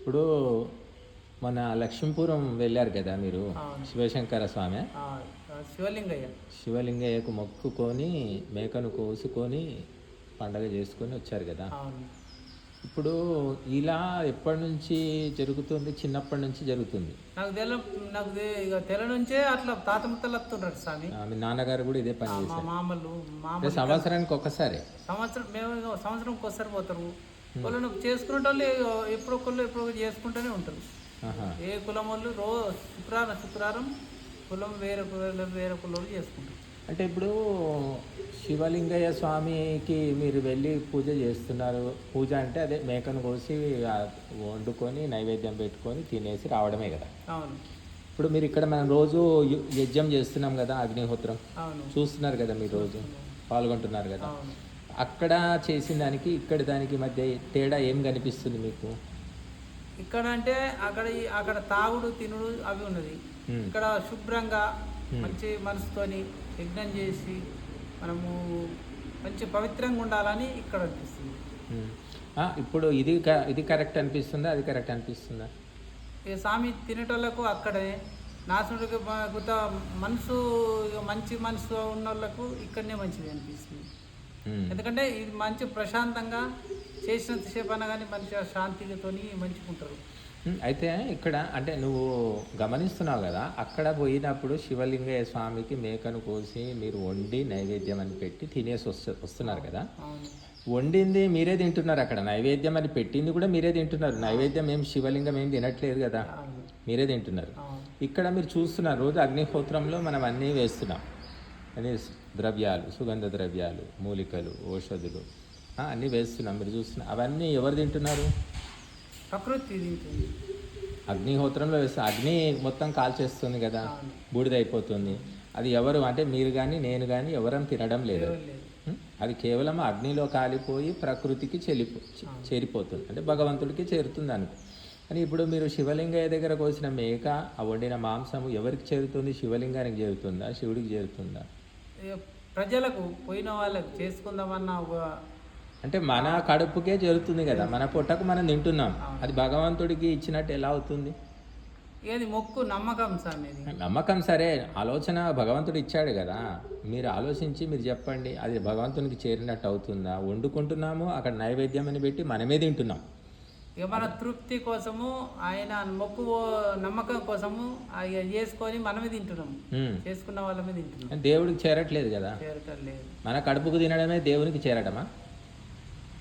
ఇప్పుడు మన లక్ష్మీపురం వెళ్ళారు కదా మీరు. శివశంకర స్వామి. శివలింగయ్య. శివలింగయ్యకు మొక్కుకొని మేకను కోసుకొని పండగ చేసుకొని వచ్చారు కదా? ఇప్పుడు ఇలా ఎప్పటి నుంచి జరుగుతుంది? చిన్నప్పటి నుంచి జరుగుతుంది? నాకు తెల నాకు ఇక తెల నుంచే అట్లా తాత ముత్తలు వస్తుండ్రు స్వామి. మీ నాన్నగారు కూడా ఇదే పని చేశారు. మామలు సంవత్సరానికి ఒక్కసారి? సంవత్సరం మేము ఇక సంవత్సరంకి ఒకసారి పోతారు. వాళ్ళను చేసుకునే వాళ్ళు ఎప్పుడో ఒకళ్ళు ఎప్పుడో చేసుకుంటూనే ఉంటారు. ఏ కులం వాళ్ళు రో శుక్రవారం శుక్రవారం కులం వేరే కులం వేరే కులం చేసుకుంటారు. అంటే ఇప్పుడు శివలింగయ్య స్వామికి మీరు వెళ్ళి పూజ చేస్తున్నారు. పూజ అంటే అదే మేకను కోసి వండుకొని నైవేద్యం పెట్టుకొని తినేసి రావడమే కదా. అవును. ఇప్పుడు మీరు ఇక్కడ మనం రోజు యజ్ఞం చేస్తున్నాం కదా అగ్నిహోత్రం. చూస్తున్నారు కదా మీరు రోజు. పాల్గొంటున్నారు కదా. అక్కడ చేసిన దానికి ఇక్కడ దానికి మధ్య తేడా ఏం కనిపిస్తుంది మీకు? ఇక్కడ అంటే అక్కడ ఈ- అక్కడ తాగుడు తినుడు అవి ఉన్నది. ఇక్కడ శుభ్రంగా మంచి మనసుతోని యజ్ఞం చేసి మనము మంచి పవిత్రంగా ఉండాలని ఇక్కడ అనిపిస్తుంది. ఇప్పుడు ఇది ఇది కరెక్ట్ అనిపిస్తుందా? అది కరెక్ట్ అనిపిస్తుందా? ఇక స్వామి తినేటోళ్ళకు అక్కడే నాశనుడికి గుత మనసు మంచి మనసు ఉన్న వాళ్ళకు ఇక్కడనే మంచిది అనిపిస్తుంది. ఎందుకంటే ఇది మంచి ప్రశాంతంగా చేసినంతసేపు అన్నా కానీ మంచిగా శాంతితోని మంచిగా ఉంటారు ఉమ్, అయితే ఇక్కడ అంటే నువ్వు గమనిస్తున్నావు కదా అక్కడ పోయినప్పుడు శివలింగయ్య స్వామికి మేకను కోసి మీరు వండి నైవేద్యం అని పెట్టి తినేసి వస్తు వస్తున్నారు కదా. వండింది మీరే తింటున్నారు అక్కడ నైవేద్యం అని పెట్టింది కూడా మీరే తింటున్నారు. నైవేద్యం ఏం శివలింగం ఏం తినట్లేదు కదా. మీరే తింటున్నారు. ఇక్కడ మీరు చూస్తున్నారు రోజు అగ్నిహోత్రంలో మనం అన్నీ వేస్తున్నాం. అన్ని స్- ద్రవ్యాలు సుగంధ ద్రవ్యాలు మూలికలు ఔషధులు. అన్నీ వేస్తున్నాం. మీరు చూస్తున్నారు అవన్నీ ఎవరు తింటున్నారు? ప్రకృతి తింటుంది. అగ్నిహోత్రంలో వేస్తే అగ్ని మొత్తం కాల్చేస్తుంది కదా. బూడిదైపోతుంది. అది ఎవరు? అంటే మీరు కానీ నేను కానీ ఎవరం తినడం లేదు? అది కేవలం అగ్నిలో కాలిపోయి ప్రకృతికి చెల్లిపో చె- చేరిపోతుంది. అంటే భగవంతుడికి చేరుతుంది అనుకో కానీ ఇప్పుడు మీరు శివలింగయ్య దగ్గర కోసిన మేక ఆ వండిన మాంసము ఎవరికి చేరుతుంది? శివలింగానికి చేరుతుందా? శివుడికి చేరుతుందా? ప్రజలకు పోయిన వాళ్ళకి చేసుకుందామన్న ఒక అంటే మన కడుపుకే చేరుతుంది కదా. మన పొట్టకు మనం తింటున్నాం. అది భగవంతుడికి ఇచ్చినట్టు ఎలా అవుతుంది? ఏది మొక్కు నమ్మకం ఇది నమ్మకం సరే. ఆలోచన భగవంతుడు ఇచ్చాడు కదా. మీరు ఆలోచించి మీరు చెప్పండి. అది భగవంతునికి చేరినట్టు అవుతుందా? వండుకుంటున్నాము అక్కడ నైవేద్యం అని పెట్టి మనమే తింటున్నాం. ఇక మన తృప్తి కోసము ఆయన మొక్కు నమ్మకం కోసము చేసుకొని మనమే తింటున్నాం ఉమ్. చేసుకున్న వాళ్ళమే తింటున్నాం దేవుడికి చేరట్లేదు కదా. మన కడుపుకు తినడమే దేవునికి చేరడమా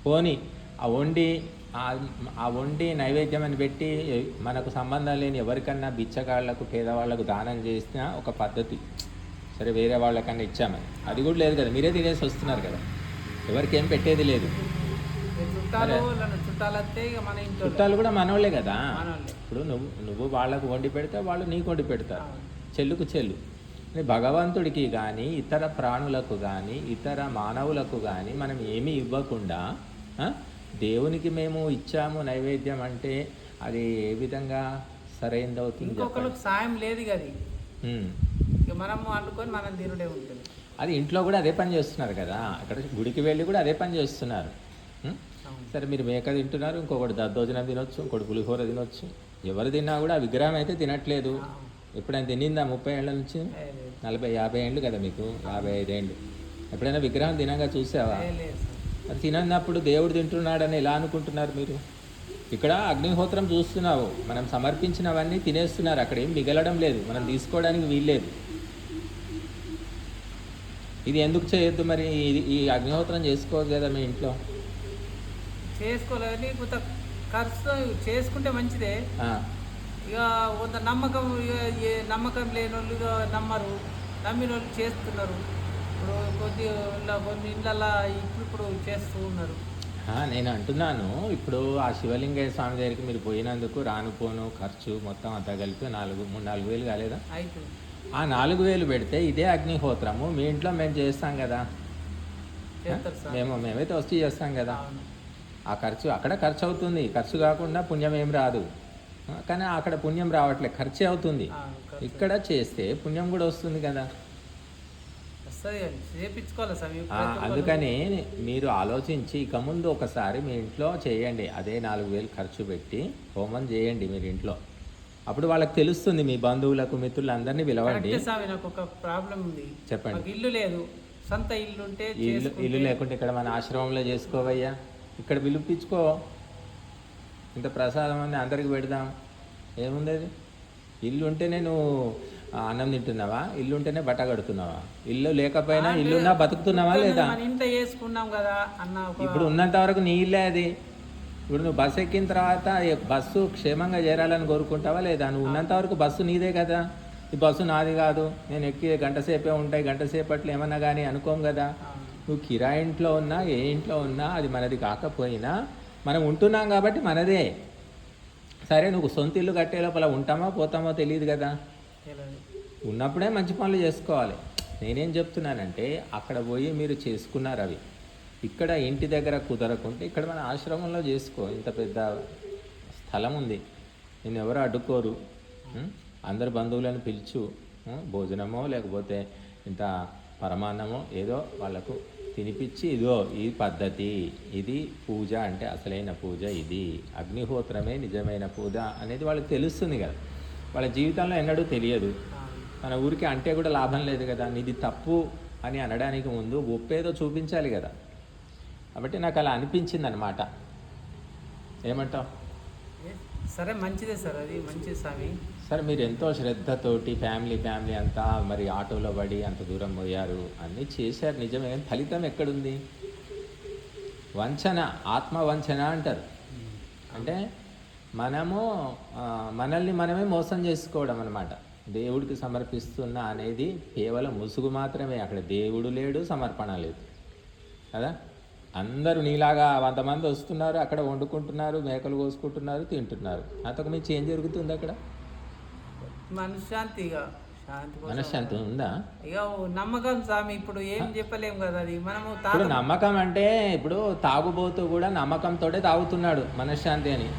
పోని ఆ వండి ఆ- వండి నైవేద్యం అని పెట్టి మనకు సంబంధం లేని ఎవరికన్నా బిచ్చగాళ్ళకు పేదవాళ్ళకు దానం చేసిన ఒక పద్ధతి. సరే వేరే వాళ్ళకన్నా ఇచ్చామని. అది కూడా లేదు కదా. మీరే తినేసి వస్తున్నారు కదా. ఎవరికి ఏం పెట్టేది లేదు చుట్టాలు వస్తే ఇక మన ఇంట్లో చుట్టాలు కూడా మనోళ్ళే కదా. మనోళ్ళే. ఇప్పుడు నువ్వు నువ్వు వాళ్ళకు వండి పెడితే వాళ్ళు నీకు వండి పెడతారు. చెల్లుకు చెల్లు. భగవంతుడికి కానీ ఇతర ప్రాణులకు కానీ ఇతర మానవులకు కానీ మనం ఏమీ ఇవ్వకుండా దేవునికి మేము ఇచ్చాము నైవేద్యం అంటే అది ఏ విధంగా సరైనది అవుతుంది. ఇంకొకరికి సాయం లేదు అది మనము వండుకొని మనం తినుడే ఉంటుంది. అది ఇంట్లో కూడా అదే పని చేస్తున్నారు కదా. అక్కడ గుడికి వెళ్ళి కూడా అదే పని చేస్తున్నారు. సరే మీరు మేక తింటున్నారు ఇంకొకటి దద్దోజనం తినొచ్చు ఇంకోటి పులిహోర తినొచ్చు. ఎవరు తిన్నా కూడా విగ్రహం అయితే తినట్లేదు. ఎప్పుడైనా తినిందా ముప్పై ఏళ్ళ నుంచి. నలభై యాభై ఏళ్ళు కదా మీకు? యాభై ఐదేళ్ళు ఎప్పుడైనా విగ్రహం తినగా చూసావా. అది తినన్నప్పుడు దేవుడు తింటున్నాడని ఎలా అనుకుంటున్నారు మీరు? ఇక్కడ అగ్నిహోత్రం చూస్తున్నావు. మనం సమర్పించినవన్నీ తినేస్తున్నారు. అక్కడ ఏం మిగలడం లేదు. మనం తీసుకోవడానికి వీల్లేదు. ఇది ఎందుకు చేయొద్దు మరి? ఇది ఈ అగ్నిహోత్రం చేసుకోవచ్చు కదా మీ ఇంట్లో? చేసుకోలేని కొంత ఖర్చు చేసుకుంటే మంచిదే. ఇక కొంత నమ్మకం ఇక ఏ నమ్మకం లేని వాళ్ళు నమ్మరు నమ్మిన వాళ్ళు చేస్తున్నారు. ఇప్పుడు కొద్ది కొన్ని ఇళ్ళల్లో ఇప్పుడు ఇప్పుడు చేస్తూ ఉన్నారు. నేను అంటున్నాను. ఇప్పుడు ఆ శివలింగయ్య స్వామి దగ్గరికి మీరు పోయినందుకు రాను పోను ఖర్చు మొత్తం అంతా కలిపి నాలుగు మూడు నాలుగు వేలు కాలేదా? అయితే ఆ నాలుగు వేలు పెడితే ఇదే అగ్నిహోత్రము. మీ ఇంట్లో మేము చేస్తాం కదా. మేము మేమైతే వస్తూ చేస్తాం కదా. ఆ ఖర్చు అక్కడ ఖర్చు అవుతుంది ఖర్చు కాకుండా పుణ్యం ఏం రాదు. కానీ అక్కడ పుణ్యం రావట్లేదు ఖర్చే అవుతుంది. ఇక్కడ చేస్తే పుణ్యం కూడా వస్తుంది కదా. అందుకని మీరు ఆలోచించి ఇక ముందు ఒకసారి మీ ఇంట్లో చేయండి. అదే నాలుగు వేలు ఖర్చు పెట్టి హోమం చేయండి మీరు ఇంట్లో. అప్పుడు వాళ్ళకి తెలుస్తుంది మీ బంధువులకు మిత్రులు అందరినీ పిలవండి నాకు ఒక ప్రాబ్లం ఉంది. చెప్పండి. ఇల్లు లేదు. సొంత ఇల్లు ఉంటే ఇల్లు లేకుంటే ఇక్కడ మన ఆశ్రమంలో చేసుకోవయ్యా? ఇక్కడ పిలిపించుకో. ఇంత ప్రసాదం అని అందరికి పెడదాం. ఏముంది అది? ఇల్లు ఉంటేనే నువ్వు అన్నం తింటున్నావా? ఇల్లు ఉంటేనే బట్ట కడుతున్నావా? ఇల్లు లేకపోయినా ఇల్లున్నా బతుకుతున్నావా లేదా? చేసుకున్నాం కదా అన్న ఇప్పుడు ఉన్నంత వరకు నీ ఇల్లే అది. ఇప్పుడు నువ్వు బస్సు ఎక్కిన తర్వాత బస్సు క్షేమంగా చేరాలని కోరుకుంటావా లేదా? నువ్వు ఉన్నంత వరకు బస్సు నీదే కదా. ఈ బస్సు నాది కాదు. నేను ఎక్కి గంట సేపే ఉంటాయి. గంట సేపట్లో ఏమన్నా కానీ అనుకోం కదా. నువ్వు కిరాయి ఇంట్లో ఉన్నా ఏ ఇంట్లో ఉన్నా అది మనది కాకపోయినా మనం ఉంటున్నాం కాబట్టి మనదే. సరే నువ్వు సొంత ఇల్లు కట్టే లోపల ఉంటామో పోతామో తెలియదు కదా. ఉన్నప్పుడే మంచి పనులు చేసుకోవాలి. నేనేం చెప్తున్నానంటే అక్కడ పోయి మీరు చేసుకున్నారు అవి. ఇక్కడ ఇంటి దగ్గర కుదరకుంటే ఇక్కడ మన ఆశ్రమంలో చేసుకో. ఇంత పెద్ద స్థలం ఉంది. నేను ఎవరు అడ్డుకోరు? అందరు బంధువులను పిలుచు? భోజనమో లేకపోతే ఇంత పరమాన్నమో ఏదో వాళ్ళకు తినిపించి ఇదో ఈ పద్ధతి ఇది పూజ అంటే అసలైన పూజ ఇది. అగ్నిహోత్రమే నిజమైన పూజ అనేది వాళ్ళకి తెలుస్తుంది కదా. వాళ్ళ జీవితంలో ఎన్నడూ తెలియదు. మన ఊరికి అంటే కూడా లాభం లేదు కదా. నీది తప్పు అని అనడానికి ముందు ఒప్పేదో చూపించాలి కదా. కాబట్టి నాకు అలా అనిపించింది అనమాట ఏమంటావు సరే మంచిదే సార్ అది మంచిది స్వామి. సరే మీరు ఎంతో శ్రద్ధతోటి ఫ్యామిలీ ఫ్యామిలీ అంతా మరి ఆటోలో పడి అంత దూరం పోయారు. అన్నీ చేశారు. నిజమే. కానీ ఫలితం ఎక్కడుంది? వంచన ఆత్మ వంచన అంటారు. అంటే మనము మనల్ని మనమే మోసం చేసుకోవడం అనమాట దేవుడికి సమర్పిస్తున్న అనేది కేవలం ముసుగు మాత్రమే. అక్కడ దేవుడు లేడు సమర్పణ లేదు. కదా? అందరూ నీలాగా వంద మంది వస్తున్నారు అక్కడ వండుకుంటున్నారు మేకలు కోసుకుంటున్నారు తింటున్నారు. అంతకు మించి ఏం జరుగుతుంది అక్కడ? మనశ్శాంతి ఇక శాంతి మనశ్శాంతి ఉందా? ఇక నమ్మకం స్వామి ఇప్పుడు ఏం చెప్పలేం కదా అది. మనము ఇప్పుడు నమ్మకం అంటే ఇప్పుడు తాగుబోతూ కూడా నమ్మకంతోటే తాగుతున్నాడు మనశ్శాంతి అని.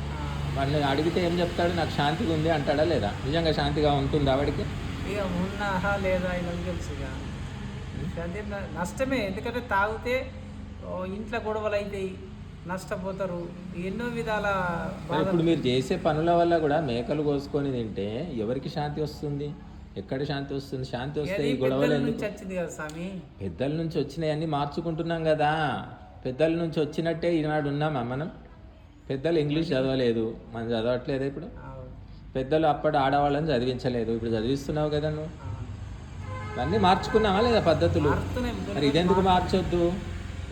వాడిని అడిగితే ఏం చెప్తాడు? నాకు శాంతిగా ఉంది అంటాడా లేదా? నిజంగా శాంతిగా ఉంటుందా వాడికి? ఇక ఉన్నాహా లేదా తెలుసు ఇక శాంతి నష్టమే. ఎందుకంటే తాగితే ఇంట్లో గొడవలు అవుతాయి. నష్టపోతారు. ఎన్నో విధాల ఇప్పుడు మీరు చేసే పనుల వల్ల కూడా మేకలు కోసుకొని తింటే ఎవరికి శాంతి వస్తుంది? ఎక్కడ శాంతి వస్తుంది? శాంతి వస్తే ఈ గొడవలు పెద్దల ఎందుకు? నుంచి వచ్చింది కదా స్వామి. పెద్దల నుంచి వచ్చినాయన్నీ మార్చుకుంటున్నాం కదా. పెద్దల నుంచి వచ్చినట్టే ఈనాడు ఉన్నామా మనం. పెద్దలు ఇంగ్లీష్ చదవలేదు. మనం చదవట్లేదు ఇప్పుడు? పెద్దలు అప్పటి ఆడవాళ్ళని చదివించలేదు. ఇప్పుడు చదివిస్తున్నావు కదా నువ్వు. అన్నీ మార్చుకున్నావా లేదా పద్ధతులు? మరి ఇదెందుకు మార్చొద్దు?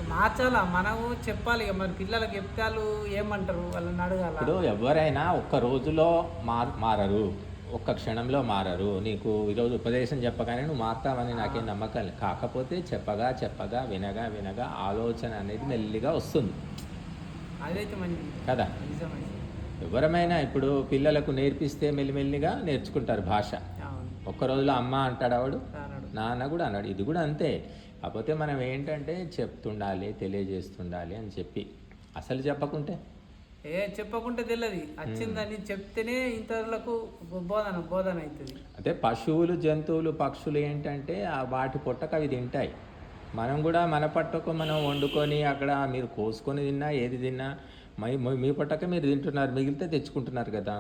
మార్చాలా మనము చెప్పాలి ఇక మరి పిల్లలకి చెప్తే వాళ్ళు ఏమంటారు? వాళ్ళని అడగాల? ఇప్పుడు ఎవరైనా ఒక్క రోజులో మార్ మారరు. ఒక్క క్షణంలో మారరు. నీకు ఈరోజు ఉపదేశం చెప్పగానే నువ్వు మారుతావని నాకేం నమ్మకం లేదు. కాకపోతే చెప్పగా చెప్పగా వినగా వినగా ఆలోచన అనేది మెల్లిగా వస్తుంది. అదైతే మంచిది. కదా? ఎవరమైనా ఇప్పుడు పిల్లలకు నేర్పిస్తే మెల్లిమెల్లిగా నేర్చుకుంటారు భాష. ఒక్క రోజులో అమ్మ అంటాడు ఆవిడు నాన్న కూడా అన్నాడు. ఇది కూడా అంతే. కాకపోతే మనం ఏంటంటే చెప్తుండాలి తెలియజేస్తుండాలి అని చెప్పి. అసలు చెప్పకుంటే? ఏ చెప్పకుంటే తెలియదు వచ్చిందని చెప్తేనే ఇంతవరకు బోధన బోధన అవుతుంది. అదే పశువులు జంతువులు పక్షులు ఏంటంటే ఆ వాటి పొట్టకు అవి తింటాయి. మనం కూడా మన పట్టకు మనం వండుకొని అక్కడ మీరు కోసుకొని తిన్నా ఏది తిన్నా మై మీ- పొట్టక మీరు తింటున్నారు మిగిలితే తెచ్చుకుంటున్నారు కదా.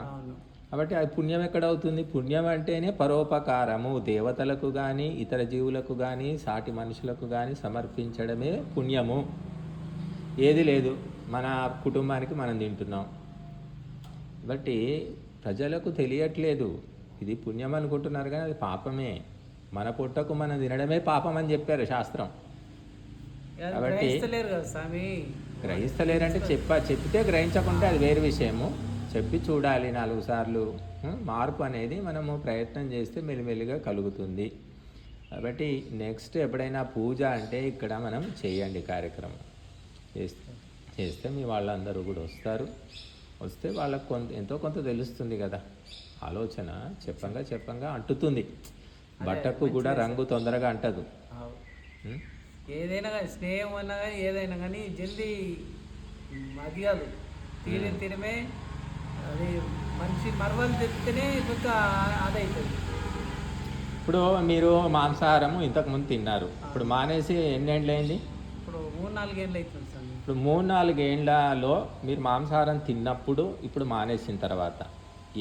కాబట్టి అది పుణ్యం ఎక్కడ అవుతుంది పుణ్యం అంటేనే పరోపకారము. దేవతలకు కానీ ఇతర జీవులకు కానీ సాటి మనుషులకు కానీ సమర్పించడమే పుణ్యము. ఏది లేదు. మన కుటుంబానికి మనం తింటున్నాం. కాబట్టి ప్రజలకు తెలియట్లేదు. ఇది పుణ్యం అనుకుంటున్నారు కానీ అది పాపమే. మన పుట్టకు మనం తినడమే పాపం అని చెప్పారు శాస్త్రం. కాబట్టి- గ్రహిస్తలేరు గ్రహిస్తలేరంటే చెప్ప చెప్పితే గ్రహించకుంటే అది వేరే విషయము. చెప్పి చూడాలి నాలుగు సార్లు? మార్పు అనేది మనము ప్రయత్నం చేస్తే మెల్లిమెల్లిగా కలుగుతుంది. కాబట్టి నెక్స్ట్ ఎప్పుడైనా పూజ అంటే ఇక్కడ మనం చేయండి కార్యక్రమం. చేస్తే చేస్తే మీ వాళ్ళందరూ కూడా వస్తారు. వస్తే వాళ్ళకు కొంత ఎంతో కొంత తెలుస్తుంది కదా. ఆలోచన చెప్పంగా చెప్పంగా అంటుతుంది. బట్టకు కూడా రంగు తొందరగా అంటదు? ఏదైనా కానీ స్నేహం అన్నా కానీ ఏదైనా కానీ జల్దీ అది కాదు తీరే తీరమే అది మరవలు అదవుతుంది ఇప్పుడు మీరు మాంసాహారం ఇంతకు ముందు తిన్నారు. ఇప్పుడు మానేసి ఎన్నేళ్ళు అయింది ఇప్పుడు మూడు నాలుగేళ్ళు అవుతుంది సార్. ఇప్పుడు మూడు నాలుగేళ్ళలో మీరు మాంసాహారం తిన్నప్పుడు ఇప్పుడు మానేసిన తర్వాత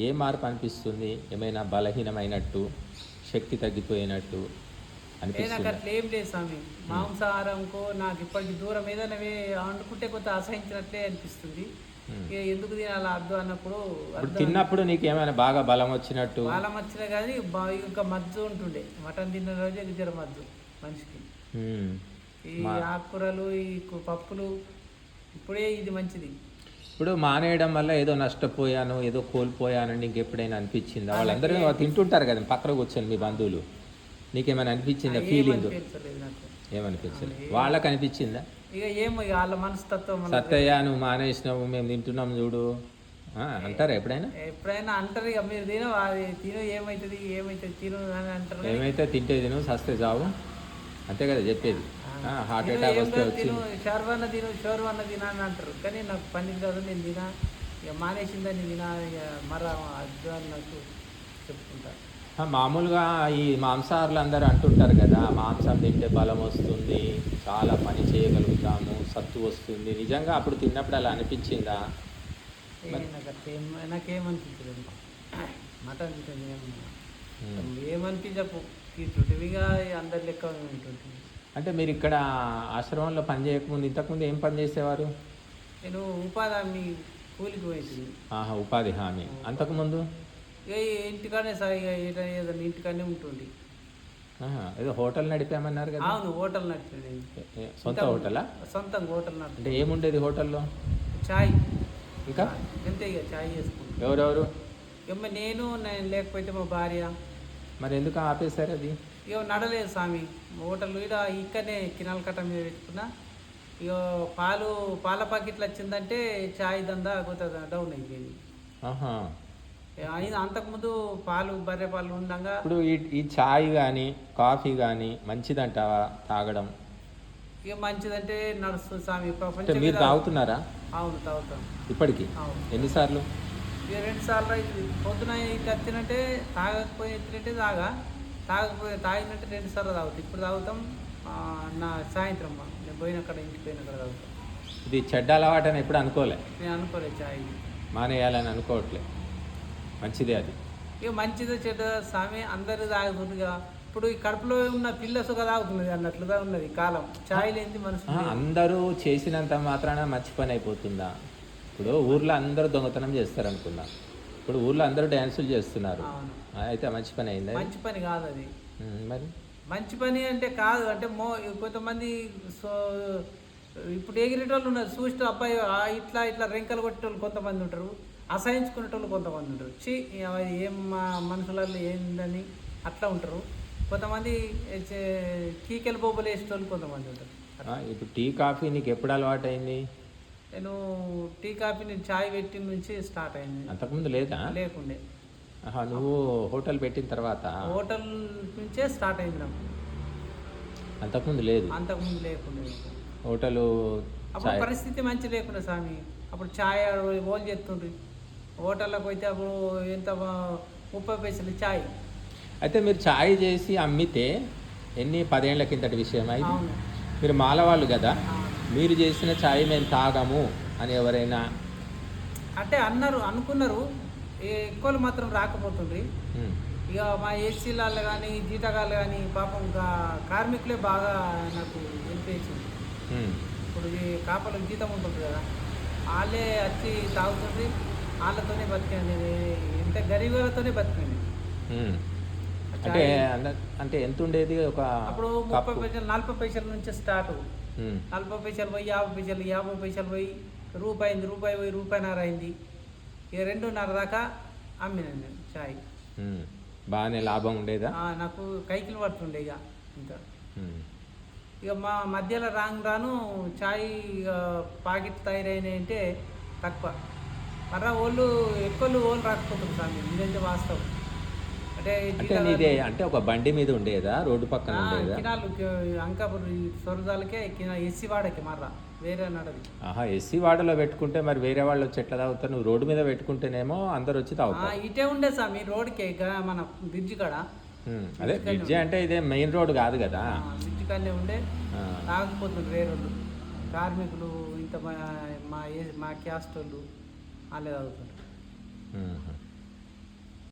ఏ మార్పు అనిపిస్తుంది? ఏమైనా బలహీనమైనట్టు శక్తి తగ్గిపోయినట్టు నాకు అనిపిస్తుంది? అట్లా ఏం లేదు స్వామి. మాంసాహారంకో నాకు ఇప్పటికి దూరం ఏదైనా వండుకుంటే కొంత అసహించినట్లే అనిపిస్తుంది. ఎందుకు తినాలి అద్దు అన్నప్పుడు తిన్నప్పుడు నీకు ఏమైనా బాగా బలం వచ్చినట్టు? బాలం వచ్చినా కానీ ఇంకా మజ్జు ఉంటుండే. మటన్ తిన్న రోజే జర మజ్జు మనిషికి. ఈ ఆకుకూరలు ఈ పప్పులు ఇప్పుడే ఇది మంచిది. ఇప్పుడు మానేయడం వల్ల ఏదో నష్టపోయాను ఏదో కోల్పోయానని నీకు ఎప్పుడైనా అనిపించిందా వాళ్ళందరూ తింటుంటారు కదా పక్కన కూర్చొని మీ బంధువులు. నీకేమైనా అనిపించిందా ఫీలింగ్ ఏమనిపించలేదు? వాళ్ళకి అనిపించిందా? ఇక ఏమో ఇక వాళ్ళ మనస్తత్వం మన సత్తయ్య నువ్వు మానేసినావు మేము తింటున్నాం చూడు. అంటారా ఎప్పుడైనా? ఎప్పుడైనా అంటారు ఇక మీరు తిన అది తిను ఏమవుతుంది ఏమవుతుంది తిను అని అంటారు ఏమైతే తింటే తిను సస్తే చావు. అంతే కదా చెప్పేది. హార్ట్ అటాక్ వస్తే తిను షోర్వన్న తిను షోర్వన్న తిన అని అంటారు. కానీ నాకు పని కాదు నేను తినా ఇక మానేసిందని తినా ఇక మరా అని నాకు చెప్పుకుంటారు ఆ, మామూలుగా ఈ మాంసాహారులు అందరూ అంటుంటారు కదా మాంసం తింటే బలం వస్తుంది చాలా పని చేయగలుగుతాము సత్తు వస్తుంది. నిజంగా అప్పుడు తిన్నప్పుడు అలా అనిపించిందా? నాకేమనిపించలేదు మటన్ చికెన్ అందరి లెక్క ఉంటుంది అంటే మీరు ఇక్కడ ఆశ్రమంలో పని చేయకముందు ఇంతకుముందు ఏం పని చేసేవారు? నేను ఉపాధి హామీ కూలికి పోయింది ఆహా ఉపాధి హామీ. అంతకుముందు? ఇంటికానే సార్ ఇక ఏదైనా ఇంటికానే ఉంటుంది. ఏదో హోటల్ నడిపామన్నారు కదా. అవును హోటల్ ఏ, సొంత హోటలా? సొంతంగా హోటల్ అంటే ఏముండేది హోటల్లో? చాయ్. ఇంకా? అంతే ఇక చాయ్ చేసుకుంటాం ఎవరెవరు? ఇక నేను నేను లేకపోతే మా భార్య. మరి ఎందుకు ఆపేశారు అది? ఇక నడలేదు స్వామి. హోటల్ ఈడ ఇక్కడనే కినాల కట్ట మీద పెట్టుకున్నా. ఇక పాలు పాల ప్యాకెట్లు వచ్చిందంటే చాయ్ దందా కొంత డౌన్ అయిపోయింది. ఆహా. అంతకుముందు పాలు బర్రె పాలు ఉండగా ఇప్పుడు ఈ చాయ్ కానీ కాఫీ కానీ మంచిదంటావా తాగడం? ఇక మంచిదంటే నడుస్తుంది స్వామి అంటే ప్రపంచం మీరు తాగుతున్నారా? అవును తాగుతాం. ఇప్పటికి? ఎన్నిసార్లు? ఇక రెండు సార్లు అయింది. పొద్దున ఇట్లా వచ్చినట్టే తాగకపోయి ఎత్తినట్టే తాగా. తాగకపోయి తాగినట్టే రెండు సార్లు తాగుతాం. ఇప్పుడు తాగుతాం నా సాయంత్రం. నేను పోయినక్కడ ఇంటికి పోయినక్కడ తాగుతాం. ఇది చెడ్డ అలవాటు అని ఎప్పుడు అనుకోలే? నేను అనుకోలేదు చాయ్ మానేయాలని అనుకోవట్లే. మంచిదే అది. ఇక మంచిదో చెడ్డ స్వామి అందరు తాగుతుందిగా. ఇప్పుడు ఈ కడుపులో ఉన్న పిల్ల సుఖ తాగుతున్నది అన్నట్లుగా ఉన్నది కాలం. చాయ్ లేని మనసు అందరూ చేసినంత మాత్రాన మంచి పని అయిపోతుందా? ఇప్పుడు ఊర్లో అందరూ దొంగతనం చేస్తారు అనుకుందాం ఇప్పుడు ఊర్లో అందరూ డ్యాన్సులు చేస్తున్నారు. అయితే మంచి పని అయిందా? మంచి పని కాదు అది. మరి? మంచి పని అంటే కాదు. అంటే మో కొంతమంది సో ఇప్పుడు ఎగిరేటోళ్ళు ఉన్నారు. చూస్తే అబ్బాయి ఇట్లా ఇట్లా రెంకలు కొట్టేటోళ్ళు కొంతమంది ఉంటారు. అసహించుకునేటోళ్ళు కొంతమంది ఉంటారు. చి ఏం మా మనుషులలో ఏందని అట్లా ఉంటారు. కొంతమంది కీకెల బొబ్బలు వేసేటోళ్ళు కొంతమంది ఉంటారు. ఇప్పుడు టీ కాఫీ నీకు ఎప్పుడు అలవాటు అయింది? నేను టీ కాఫీ నేను చాయ్ పెట్టిన నుంచి స్టార్ట్ అయింది. అంతకుముందు లేదా? లేకుండే. నువ్వు హోటల్ పెట్టిన తర్వాత? హోటల్ నుంచే స్టార్ట్ అయింది నాకు. అంతకుముందు లేదు? అంతకుముందు లేకుండే. హోటలు అప్పుడు పరిస్థితి మంచి లేకుండా స్వామి. అప్పుడు ఛాయ్ ఓన్ చేస్తుండ్రి. హోటల్లోకి పోతే అప్పుడు ఎంత ముప్పై పైసలు ఛాయ్ అయితే మీరు చాయ్ చేసి అమ్మితే ఎన్ని పదేళ్ళ కిందటి విషయం అయింది మీరు మాలవాళ్ళు కదా. మీరు చేసిన చాయ్ మేము తాగము అని ఎవరైనా? అంటే అన్నారు అనుకున్నారు. ఎక్కువలు మాత్రం రాకపోతుండ్రి. ఉమ్, ఇక మా ఏసీలలో కానీ జీతగాళ్ళు కానీ పాపం కార్మికులే బాగా నాకు ఉమ్, ఇప్పుడు కాపలకు జీతం ఉంటుంది కదా. వాళ్ళే వచ్చి తాగుతుంది వాళ్ళతోనే బతికండి ఇంత బతికండి ఉమ్. అంటే అంటే ఎంత ఉండేది ఒక అప్పుడు ముప్పై పైసలు నలభై పైసల నుంచి స్టార్ట్. నలభై పైసలు పోయి యాభై పైసలు యాభై పైసలు పోయి రూపాయి అయింది రూపాయి పోయి రూపాయిన్నర అయింది. ఇక రెండున్నర దాకా అమ్మినాను నేను చాయ్. బాగానే లాభం ఉండేదా? నాకు కైకిలు పడుతుండే ఇక ఇంకా ఉమ్, ఇక మా మధ్యలో రాను రాను చాయ్ ఇక పాకెట్ తయారైనాయి అంటే తక్కువ. మర్రా వాళ్ళు ఎక్కువ వాళ్ళు రాకపోతుంది స్వామి ఇదైతే వాస్తవం. అంటే అంటే నీదే అంటే ఒక బండి మీద ఉండేదా? రోడ్డు పక్కన ఉండేదా? కినాలు అంకాపూర్ కినా ఎస్సీ వాడకి మర్రా వేరే నడది. ఆహా ఎస్సీ వాడలో పెట్టుకుంటే మరి వేరే వాళ్ళు వచ్చి ఎట్లా తాగుతారు? నువ్వు రోడ్డు మీద పెట్టుకుంటేనేమో అందరు వచ్చి తాగుతారు. ఇటే ఉండే స్వామి రోడ్కే ఇక మన బ్రిడ్జ్ కాడ. అదే బ్రిడ్జి అంటే ఇదే మెయిన్ రోడ్ కాదు కదా? బ్రిడ్జ్ కాడనే ఉండే. ఆ, తాగిపోతుండ్రు వేరే కార్మికులు ఇంత మా మా మా క్యాస్ట్ వాళ్ళు आले जाऊ सर